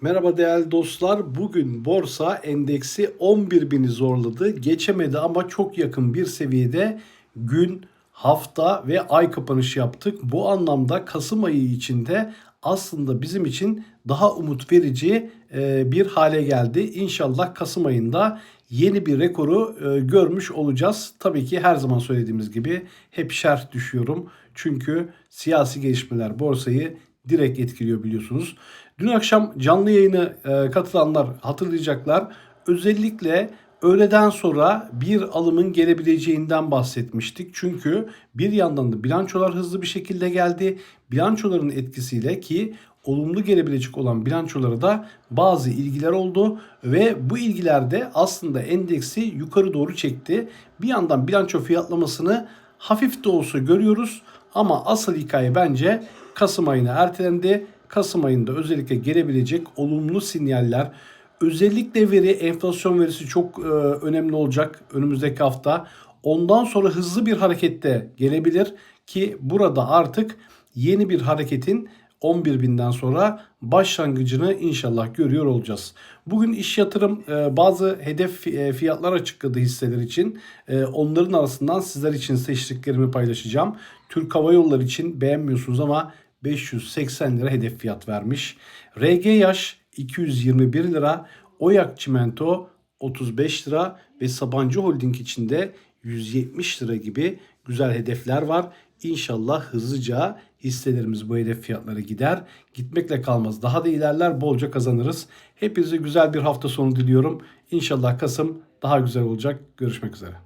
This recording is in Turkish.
Merhaba değerli dostlar. Bugün borsa endeksi 11.000'i zorladı. Geçemedi ama çok yakın bir seviyede gün, hafta ve ay kapanışı yaptık. Bu anlamda Kasım ayı içinde aslında bizim için daha umut verici e, bir hale geldi. İnşallah Kasım ayında yeni bir rekoru e, görmüş olacağız. Tabii ki her zaman söylediğimiz gibi hep şerh düşüyorum. Çünkü siyasi gelişmeler borsayı direkt etkiliyor biliyorsunuz. Dün akşam canlı yayını e, katılanlar hatırlayacaklar. Özellikle öğleden sonra bir alımın gelebileceğinden bahsetmiştik. Çünkü bir yandan da bilançolar hızlı bir şekilde geldi. Bilançoların etkisiyle ki olumlu gelebilecek olan bilançolara da bazı ilgiler oldu ve bu ilgilerde aslında endeksi yukarı doğru çekti. Bir yandan bilanço fiyatlamasını hafif de olsa görüyoruz ama asıl hikaye bence Kasım ayına ertelendi. Kasım ayında özellikle gelebilecek olumlu sinyaller özellikle veri enflasyon verisi çok e, önemli olacak önümüzdeki hafta. Ondan sonra hızlı bir harekette gelebilir ki burada artık yeni bir hareketin 11.000'den sonra başlangıcını inşallah görüyor olacağız. Bugün iş yatırım e, bazı hedef e, fiyatlar açıkladı hisseler için. E, Onların arasından sizler için seçtiklerimi paylaşacağım. Türk Hava Yolları için beğenmiyorsunuz ama 580 lira hedef fiyat vermiş. RG Yaş 221 lira, Oyak Çimento 35 lira ve Sabancı Holding için de 170 lira gibi güzel hedefler var. İnşallah hızlıca hisselerimiz bu hedef fiyatlara gider. Gitmekle kalmaz. Daha da ilerler bolca kazanırız. Hepinize güzel bir hafta sonu diliyorum. İnşallah Kasım daha güzel olacak. Görüşmek üzere.